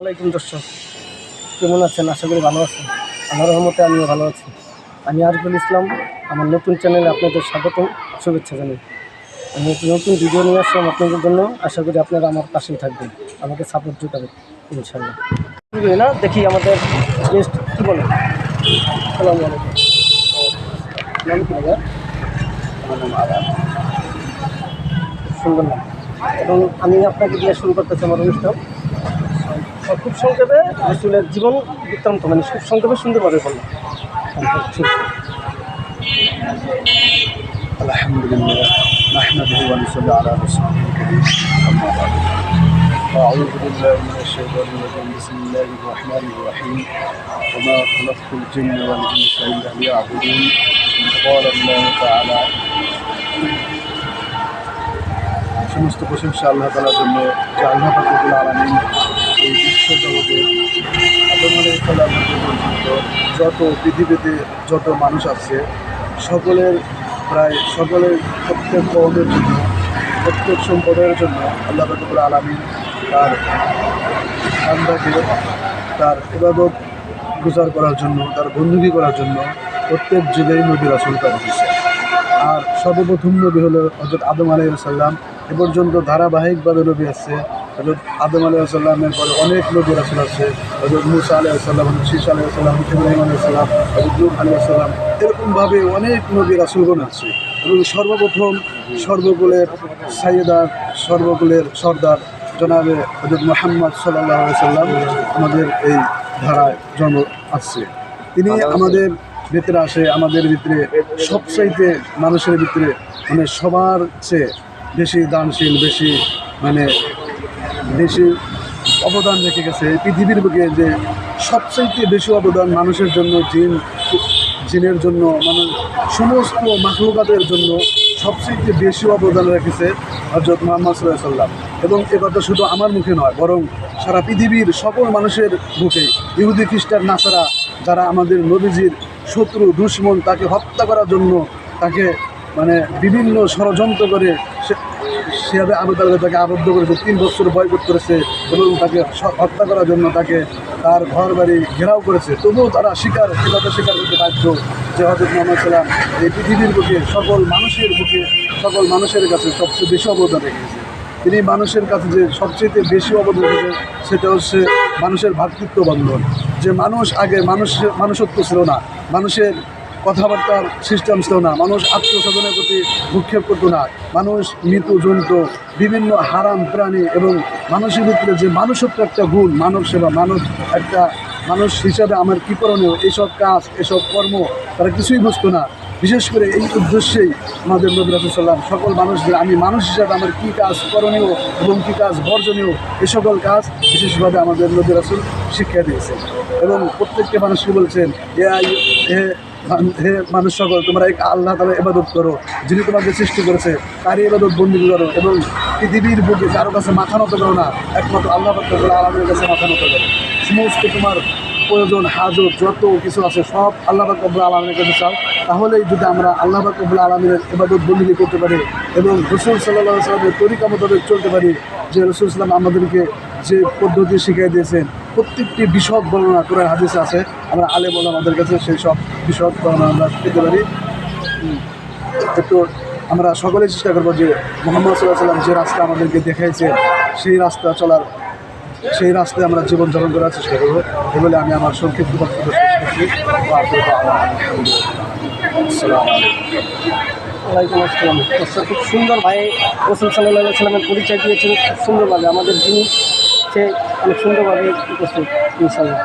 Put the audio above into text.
ওয়ালাইকুম দর্শক, কেমন আছেন? আশা করি ভালো আছেন। আমার রহমতে আমিও ভালো আছি। আমি আরিফুল ইসলাম, আমার নতুন চ্যানেলে আপনাদের স্বাগত শুভেচ্ছা জানাই। আমি একটি নতুন ভিডিও নিয়ে আসলাম আপনাদের জন্য। আশা করি আপনারা আমার পাশেই থাকবেন। আমাকে সাপোর্ট জোটাবেন ইনশাল্লাহ না, দেখি আমাদের গেস্ট কী বলে? আলাইকুম। নাম কি সুন্দর নাম। এবং আমি আপনাকে দিয়ে শুরু করতেছি আমার অনুষ্ঠান। খুব সংক্ষেপে রসুলের জীবন বৃত্তান্ত মানে খুব সংক্ষেপে সুন্দরভাবে বললাম ঠিক الحمد لله نحمده ونصلي على رسوله الكريم أما بعد أعوذ بالله من الشيطان الرجيم بسم الله الرحمن الرحيم وما خلقت الجن والإنس إلا ليعبدون قال الله تعالى সমস্ত প্রশংসা আল্লাহ তালার জন্য যে আল্লাহ ফাকুল আলমিন এই যত পৃথিবীতে যত মানুষ আছে সকলের প্রায় সকলের প্রত্যেক কৌমের জন্য প্রত্যেক সম্প্রদায়ের জন্য আল্লাহ ফাকুল আলমিন তার বান্দাকে তার ইবাদত গুজার করার জন্য তার বন্ধুকি করার জন্য প্রত্যেক যুগেই নবী রাসুল করা হয়েছে আর সর্বপ্রথম নবী হলো হজরত আদম আলাইসাল্লাম এ পর্যন্ত ধারাবাহিকভাবে নবী আসছে। হজরত আদম আলাইসাল্লামের পরে অনেক নবী রাসুল আছে হজরত মুসা আলাইসাল্লাম শীষ আলাইসাল্লাম ইব্রাহিম আলাইসাল্লাম হজরত লুক আলাইসাল্লাম এরকমভাবে অনেক নবী রাসুলগণ আছে। এবং সর্বপ্রথম সর্বকুলের সাইয়েদার সর্বকুলের সর্দার জনাবে হজরত মোহাম্মদ সাল্লাহ সাল্লাম আমাদের এই ধারায় জন্ম আসছে। তিনি আমাদের ভিতরে আসে আমাদের ভিতরে সবচাইতে মানুষের ভিতরে মানে সবার চেয়ে বেশি দানশীল বেশি মানে বেশি অবদান রেখে গেছে। পৃথিবীর বুকে যে সবচাইতে বেশি অবদান মানুষের জন্য, জিন, জিনের জন্য মানে সমস্ত মাখলুকাতের জন্য সবচেয়ে বেশি অবদান রেখেছে হজরত মোহাম্মদ সাল্লাম এবং এ কথা শুধু আমার মুখে নয়, বরং সারা পৃথিবীর সকল মানুষের মুখে, ইহুদি, খ্রিস্টান, নাসারা, যারা আমাদের নবীজির শত্রু, দুশ্মন, তাকে হত্যা করার জন্য তাকে মানে বিভিন্ন ষড়যন্ত্র করে সে সেভাবে আবু তালেবে তাকে আবদ্ধ করেছে, তিন বছর বয়কট করেছে এবং তাকে হত্যা করার জন্য তাকে তার ঘর বাড়ি ঘেরাও করেছে। তবুও তারা স্বীকার সেটাতে স্বীকার করতে বাধ্য যে হজরত মোহাম্মদ সাল্লাম এই পৃথিবীর বুকে, সকল মানুষের বুকে, সকল মানুষের কাছে সবচেয়ে বেশি অবদান রেখেছে। তিনি মানুষের কাছে যে সবচেয়ে বেশি অবদান রেখেছে, সেটা হচ্ছে মানুষের ভ্রাতৃত্ব বন্ধন যে মানুষ আগে মানুষের মানুষত্ব ছিল না, মানুষের কথাবার্তার সিস্টেম ছিল না। মানুষ আত্মস্বজনের প্রতি ভূক্ষেপ করতো না। মানুষ মৃত, জন্তু, বিভিন্ন হারাম প্রাণী এবং মানুষের ভিতরে যে মানুষত্ব একটা গুণ, মানব সেবা, মানুষ একটা মানুষ হিসাবে আমার কী করণীয় এইসব কাজ, এসব কর্ম তারা কিছুই বুঝতো না। বিশেষ করে এই উদ্দেশ্যেই আমাদের নবী সকল মানুষদের, আমি মানুষ হিসাবে আমার কী কাজ করণীয় এবং কী কাজ বর্জনীয় এই সকল কাজ বিশেষভাবে আমাদের নবী রাসুল শিক্ষা দিয়েছেন। এবং প্রত্যেককে মানুষকে বলছেন এ আই- হে মানুষ সকল, তোমরা এক আল্লাহ তালা এবাদত করো, যিনি তোমাকে সৃষ্টি করেছে, তারই এবাদত বন্দি করো এবং পৃথিবীর বুকে কারও কাছে মাথা নত করো না, একমাত্র আল্লাহ আলমের কাছে মাথা নত করো। সমস্ত তোমার প্রয়োজন, হাজত, যত কিছু আছে সব আল্লাহ বাকবুল আলমের কাছে চাও, তাহলেই যদি আমরা আল্লাহ বাকবুল আলমের এবাদত বন্দি করতে পারি এবং রসুল সাল্লাহ সাল্লামের তরিকা মোতাবেক চলতে পারি, যে রসুল সাল্লাম আমাদেরকে যে পদ্ধতি শিখিয়ে দিয়েছেন, প্রত্যেকটি বিশদ বর্ণনা করে হাদিসে আছে। আমরা আলে বলে আমাদের কাছে সেই সব বিশদ বর্ণনা আমরা পেতে পারি। একটু আমরা সকলেই চেষ্টা করব যে মোহাম্মদ সাল্লাহ সাল্লাম যে রাস্তা আমাদেরকে দেখাইছে সেই রাস্তা চলার, সেই রাস্তায় আমরা জীবনযাপন করার চেষ্টা করব। এ বলে আমি আমার সংক্ষিপ্ত বক্তব্য শেষ করছি। ওয়ালাইকুম আসসালাম। খুব সুন্দর ভাই রসুল সাল্লাহ সাল্লামের পরিচয় দিয়েছেন। খুব সুন্দরভাবে আমাদের যিনি অনেক সুন্দরভাবে উপস্থিত ইনশাল্লাহ।